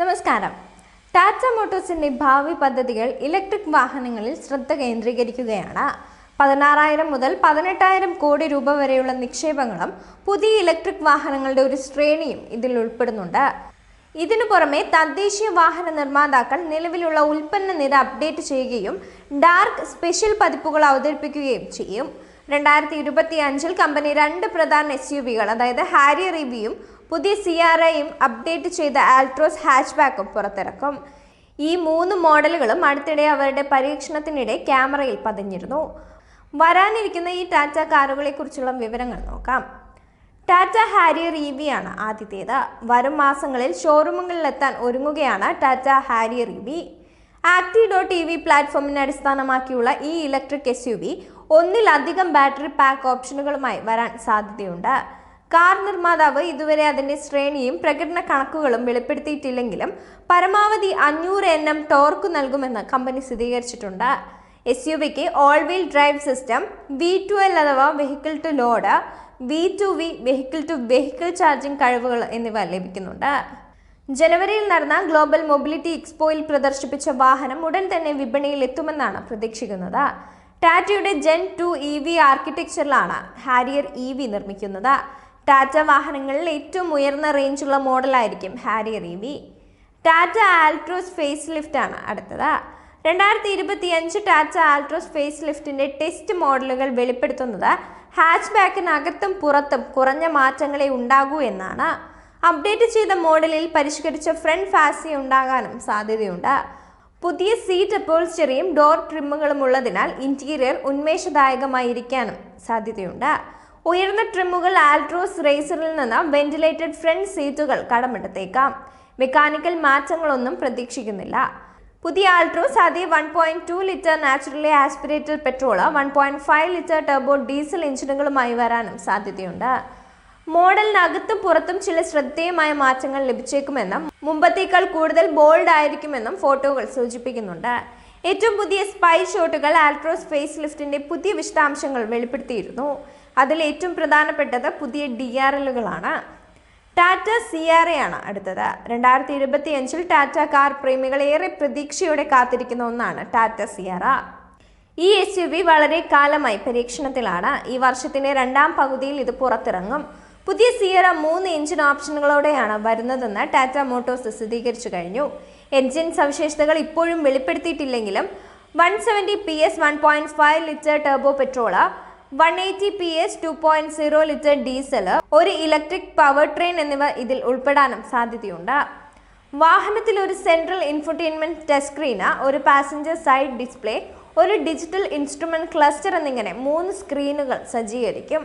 നമസ്കാരം. ടാറ്റ മോട്ടോഴ്സിന്റെ ഭാവി പദ്ധതികൾ ഇലക്ട്രിക് വാഹനങ്ങളിൽ ശ്രദ്ധ കേന്ദ്രീകരിക്കുകയാണ്. പതിനാറായിരം മുതൽ പതിനെട്ടായിരം കോടി രൂപ വരെയുള്ള നിക്ഷേപങ്ങളും പുതിയ ഇലക്ട്രിക് വാഹനങ്ങളുടെ ഒരു ശ്രേണിയും ഇതിൽ ഉൾപ്പെടുന്നുണ്ട്. ഇതിനു പുറമെ തദ്ദേശീയ വാഹന നിർമ്മാതാക്കൾ നിലവിലുള്ള ഉൽപ്പന്ന നിര അപ്ഡേറ്റ് ചെയ്യുകയും ഡാർക്ക് സ്പെഷ്യൽ പതിപ്പുകൾ അവതരിപ്പിക്കുകയും ചെയ്യും. രണ്ടായിരത്തി ഇരുപത്തി അഞ്ചിൽ കമ്പനി രണ്ട് പ്രധാന എസ് യു വികൾ അതായത് ഹാരിയർ ഇവിയും പുതിയ സി ആർ ഐയും അപ്ഡേറ്റ് ചെയ്ത ആൾട്രോസ് ഹാച്ച്ബാക്കും പുറത്തിറക്കും. ഈ മൂന്ന് മോഡലുകളും അടുത്തിടെ അവരുടെ പരീക്ഷണത്തിനിടെ ക്യാമറയിൽ പതിഞ്ഞിരുന്നു. വരാനിരിക്കുന്ന ഈ ടാറ്റ കാറുകളെ കുറിച്ചുള്ള വിവരങ്ങൾ നോക്കാം. ടാറ്റ ഹാരിയർ ഇ വി ആണ് ആദ്യത്തേത്. വരും മാസങ്ങളിൽ ഷോറൂമുകളിലെത്താൻ ഒരുങ്ങുകയാണ് Tata Harrier E V acti dot E V പ്ലാറ്റ്ഫോമിനെ അടിസ്ഥാനമാക്കിയുള്ള ഈ ഇലക്ട്രിക് എസ് യു വി ഒന്നിലധികം ബാറ്ററി പാക്ക് ഓപ്ഷനുകളുമായി വരാൻ സാധ്യതയുണ്ട്. കാർ നിർമ്മാതാവ് ഇതുവരെ അതിന്റെ ശ്രേണിയും പ്രകടന കണക്കുകളും വെളിപ്പെടുത്തിയിട്ടില്ലെങ്കിലും പരമാവധി അഞ്ഞൂറ് എൻ എം ടോർക്ക് നൽകുമെന്ന് കമ്പനി സ്ഥിരീകരിച്ചിട്ടുണ്ട്. S U wick all wheel drive system V to L അഥവാ vehicle to load V to V vehicle to vehicle charging കഴിവുകൾ എന്നിവ ലഭിക്കുന്നുണ്ട്. ജനുവരിയിൽ നടന്ന ഗ്ലോബൽ മൊബിലിറ്റി എക്സ്പോയിൽ പ്രദർശിപ്പിച്ച വാഹനം ഉടൻ തന്നെ വിപണിയിൽ എത്തുമെന്നാണ് പ്രതീക്ഷിക്കുന്നത്. ടാറ്റയുടെ ജെൻ ടു ഇ വി ആർക്കിടെക്ചറിലാണ് ഹാരിയർ ഇ വി നിർമ്മിക്കുന്നത്. ടാറ്റ വാഹനങ്ങളിൽ ഏറ്റവും ഉയർന്ന റേഞ്ചുള്ള മോഡലായിരിക്കും Harrier E V Tata Altroz face ആണ് അടുത്തത്. രണ്ടായിരത്തി ഇരുപത്തി അഞ്ച് ടാറ്റ ആൽട്രോസ് ഫേസ് ലിഫ്റ്റിന്റെ ടെസ്റ്റ് മോഡലുകൾ വെളിപ്പെടുത്തുന്നത് ഹാച്ച് ബാക്കിനകത്തും പുറത്തും കുറഞ്ഞ മാറ്റങ്ങളെ ഉണ്ടാകൂ എന്നാണ്. അപ്ഡേറ്റ് ചെയ്ത മോഡലിൽ പരിഷ്കരിച്ച ഫ്രണ്ട് ഫാസി ഉണ്ടാകാനും സാധ്യതയുണ്ട്. പുതിയ സീറ്റ് അപ്പോൾസ്റ്ററിയും ഡോർ ട്രിമ്മുകളും ഉള്ളതിനാൽ ഇന്റീരിയർ ഉന്മേഷദായകമായിരിക്കാനും സാധ്യതയുണ്ട്. ഉയർന്ന ട്രിമ്മുകൾ ആൽട്രോസ് റേസറിൽ നിന്ന് വെന്റിലേറ്റഡ് ഫ്രണ്ട് സീറ്റുകൾ കടമെടുത്തേക്കാം. മെക്കാനിക്കൽ മാറ്റങ്ങളൊന്നും പ്രതീക്ഷിക്കുന്നില്ല. പുതിയ ആൾട്രോസ് അതേ one point two litre naturally aspirated petrol one point five litre turbo diesel എഞ്ചിനുകളുമായി വരാനും സാധ്യതയുണ്ട്. മോഡലിനകത്തും പുറത്തും ചില ശ്രദ്ധേയമായ മാറ്റങ്ങൾ ലഭിച്ചേക്കുമെന്നും മുമ്പത്തേക്കാൾ കൂടുതൽ ബോൾഡ് ആയിരിക്കുമെന്നും ഫോട്ടോകൾ സൂചിപ്പിക്കുന്നുണ്ട്. ഏറ്റവും പുതിയ സ്പൈ ഷോട്ടുകൾ ആൾട്രോസ് ഫേസ് ലിഫ്റ്റിന്റെ പുതിയ വിശദാംശങ്ങൾ വെളിപ്പെടുത്തിയിരുന്നു. അതിൽ ഏറ്റവും പ്രധാനപ്പെട്ടത് പുതിയ ഡി ആർ എല്ലുകളാണ്. ടാറ്റ സി ആർ എ ആണ് അടുത്തത്. രണ്ടായിരത്തി ഇരുപത്തി അഞ്ചിൽ ടാറ്റ കാർ പ്രേമികൾ ഏറെ പ്രതീക്ഷയോടെ കാത്തിരിക്കുന്ന ഒന്നാണ് ടാറ്റ സിയാറ ഈ എസ് യു വി വളരെ കാലമായി പരീക്ഷണത്തിലാണ്. ഈ വർഷത്തിന്റെ രണ്ടാം പകുതിയിൽ ഇത് പുറത്തിറങ്ങും. പുതിയ സിയറ മൂന്ന് എഞ്ചിൻ ഓപ്ഷനുകളോടെയാണ് വരുന്നതെന്ന് ടാറ്റ മോട്ടോഴ്സ് സ്ഥിരീകരിച്ചു കഴിഞ്ഞു. എഞ്ചിൻ സവിശേഷതകൾ ഇപ്പോഴും വെളിപ്പെടുത്തിയിട്ടില്ലെങ്കിലും one seventy P S one point five litre turbo petrol one eighty P S two point zero litre diesel ഒരു ഇലക്ട്രിക് പവർ ട്രെയിൻ എന്നിവ ഇതിൽ ഉൾപ്പെടാനും സാധ്യതയുണ്ട്. വാഹനത്തിൽ ഒരു സെൻട്രൽ ഇൻഫർടൈൻമെന്റ് ടച്ച് സ്ക്രീന് ഒരു പാസഞ്ചർ സൈഡ് ഡിസ്പ്ലേ ഒരു ഡിജിറ്റൽ ഇൻസ്ട്രുമെന്റ് ക്ലസ്റ്റർ എന്നിങ്ങനെ മൂന്ന് സ്ക്രീനുകൾ സജ്ജീകരിക്കും.